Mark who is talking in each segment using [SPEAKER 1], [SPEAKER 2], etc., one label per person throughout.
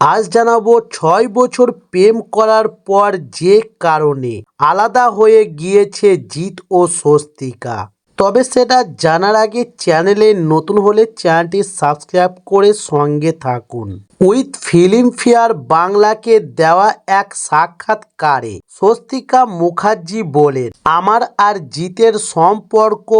[SPEAKER 1] আজ জানাব ছয় বছর প্রেম করার পর যে কারণে আলাদা হয়ে গিয়েছে জিৎ ও স্বস্তিকা। তবে সেটা জানার আগে চ্যানেলে নতুন হলে চ্যানেলটি সাবস্ক্রাইব করে সঙ্গে থাকুন। উইথ ফিল্ম ফেয়ার বাংলাকে দেওয়া এক সাক্ষাৎকারে স্বস্তিকা মুখার্জি বলেন, আমার আর জিতের সম্পর্ক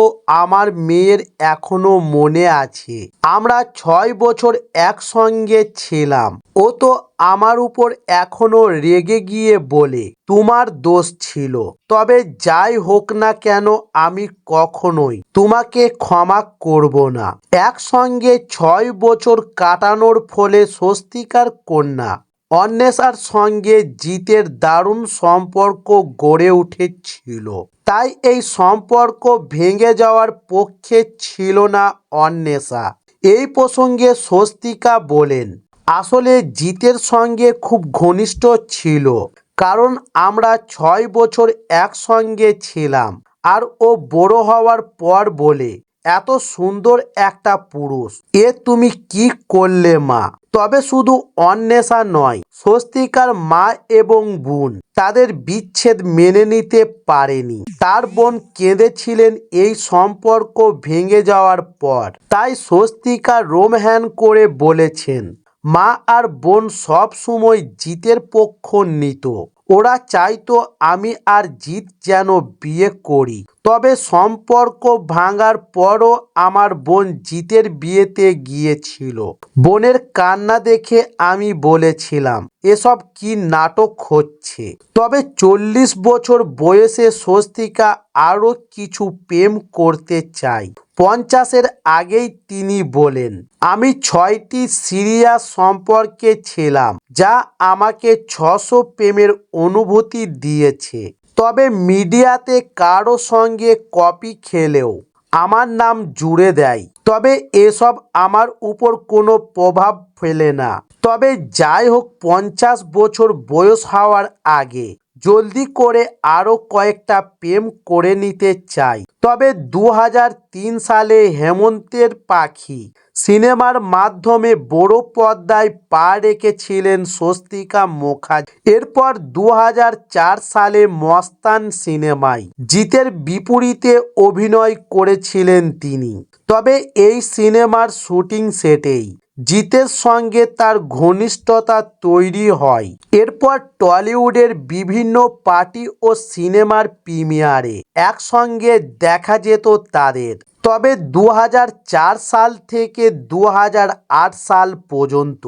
[SPEAKER 1] আমার মেয়ের এখনও মনে আছে। আমরা ছয় বছর একসঙ্গে ছিলাম। ও তো আমার উপর এখনও রেগে গিয়ে বলে, তোমার দোষ ছিল। তবে যাই হোক না কেন, আমি কখনোই তোমাকে ক্ষমা করব না। একসঙ্গে ছয় বছর কাটানোর ফলে স্বস্তিকার কন্যা, অন্বেষার সঙ্গে জিতের দারুণ সম্পর্ক গড়ে উঠেছিল। তাই এই সম্পর্ক ভেঙে যাওয়ার পক্ষে ছিল না অন্বেষা। এই প্রসঙ্গে স্বস্তিকা বলেন আসলে জিতের সঙ্গে খুব ঘনিষ্ঠ ছিল, কারণ আমরা ছয় বছর একসঙ্গে ছিলাম আর ও বড় হওয়ার পর বলে, এত সুন্দর একটা পুরুষ, এ তুমি কি করলে মা? তবে শুধু অন্বেষা নয়, স্বস্তিকার মা এবং বোন তাদের বিচ্ছেদ মেনে নিতে পারেনি। তার বোন কেঁদেছিলেন এই সম্পর্ক ভেঙে যাওয়ার পর। তাই স্বস্তিকা রোমহ্যান করে বলেছেন মা আর বোন সব সময় জিতের পক্ষ নিত। ওরা চাইতো আমি আর জিত যেন বিয়ে করি। তবে সম্পর্ক ভাঙার পরও আমার বোন জিতের বিয়েতে গিয়েছিল। বোনের কান্না দেখে আমি বলেছিলাম, এসব কি নাটক হচ্ছে? তবে চল্লিশ বছর বয়সে স্বস্তিকা আরও কিছু প্রেম করতে চাই পঞ্চাশের আগেই তিনি বলেন, আমি ছয়টি সিরিয়া সম্পর্কে ছিলাম, যা আমাকে ছশো প্রেমের অনুভূতি দিয়েছে। তবে মিডিয়াতে কারও সঙ্গে কপি খেলেও আমার নাম জুড়ে দেয়। তবে এসব আমার উপর কোনো প্রভাব ফেলে না। তবে যাই হোক, পঞ্চাশ বছর বয়স হওয়ার আগে জলদি করে আরও কয়েকটা প্রেম করে নিতে চাই। তবে দু হাজার তিন সালে হেমন্তের পাখি সিনেমার মাধ্যমে বড় পর্দায় পা রেখেছিলেন স্বস্তিকা মুখার্জি। এরপর দু হাজার চার সালে মস্তান সিনেমায় জিতের বিপরীতে অভিনয় করেছিলেন তিনি। তবে এই সিনেমার শুটিং সেটেই জিতের সঙ্গে তার ঘনিষ্ঠতা তৈরি হয়। এরপর টলিউডের বিভিন্ন পার্টি ও সিনেমার প্রিমিয়ারে একসঙ্গে দেখা যেত তাদের। তবে দু হাজার চার সাল থেকে দু হাজার আট সাল পর্যন্ত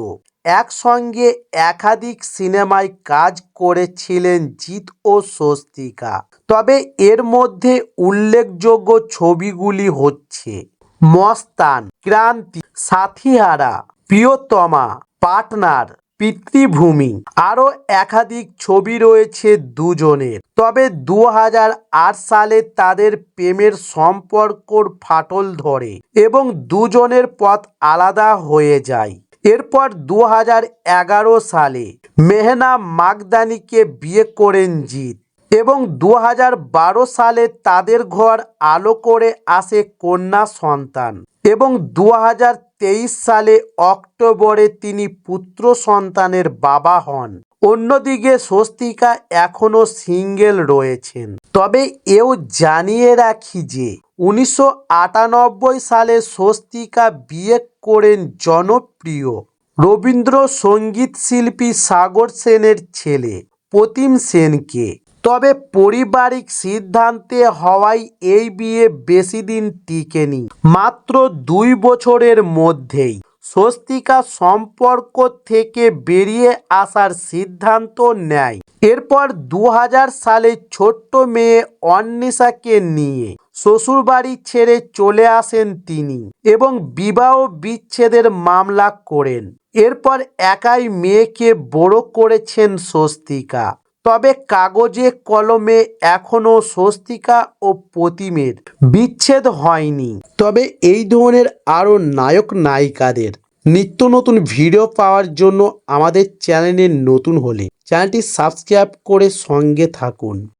[SPEAKER 1] একসঙ্গে একাধিক সিনেমায় কাজ করেছিলেন জিৎ ও স্বস্তিকা। তবে এর মধ্যে উল্লেখযোগ্য ছবিগুলি হচ্ছে মস্তান, ক্রান্তি সাথীহারা প্রিয়তমা, পার্টনার, পিতৃভূমি। আরও একাধিক ছবি রয়েছে দুজনের। তবে দু হাজার আট সালে তাদের প্রেমের সম্পর্কর ফাটল ধরে এবং দুজনের পথ আলাদা হয়ে যায়। এরপর দু হাজার এগারো সালে মেহনা মাগদানিকে বিয়ে করেন জিৎ এবং দু হাজার বারো সালে তাদের ঘর আলো করে আসে কন্যা সন্তান এবং দু হাজার সালে অক্টোবরে তিনি পুত্র সন্তানের বাবা হন। অন্যদিকে স্বস্তিকা এখনও সিঙ্গেল রয়েছেন। তবে এও জানিয়ে রাখি যে, উনিশশো আটানব্বই সালে স্বস্তিকা বিয়ে করেন জনপ্রিয় রবীন্দ্র সংগীত শিল্পী সাগর সেনের ছেলে প্রতিম সেনকে। তবে পারিবারিক সিদ্ধান্তে হওয়ায় এই বিয়ে বেশি দিন টিকেনি। মাত্র দুই বছরের মধ্যেই স্বস্তিকা সম্পর্ক থেকে বেরিয়ে আসার সিদ্ধান্ত নেয়। এরপর দু হাজার সালে ছোট্ট মেয়ে অন্বেষাকে নিয়ে শ্বশুরবাড়ি ছেড়ে চলে আসেন তিনি এবং বিবাহ বিচ্ছেদের মামলা করেন। এরপর একাই মেয়েকে বড় করেছেন স্বস্তিকা। তবে কাগজে কলমে এখনও স্বস্তিকা ও প্রতিমের বিচ্ছেদ হয়নি। তবে এই ধরনের আরও নায়ক নায়িকাদের নিত্য নতুন ভিডিও পাওয়ার জন্য আমাদের চ্যানেলে নতুন হলে চ্যানেলটি সাবস্ক্রাইব করে সঙ্গে থাকুন।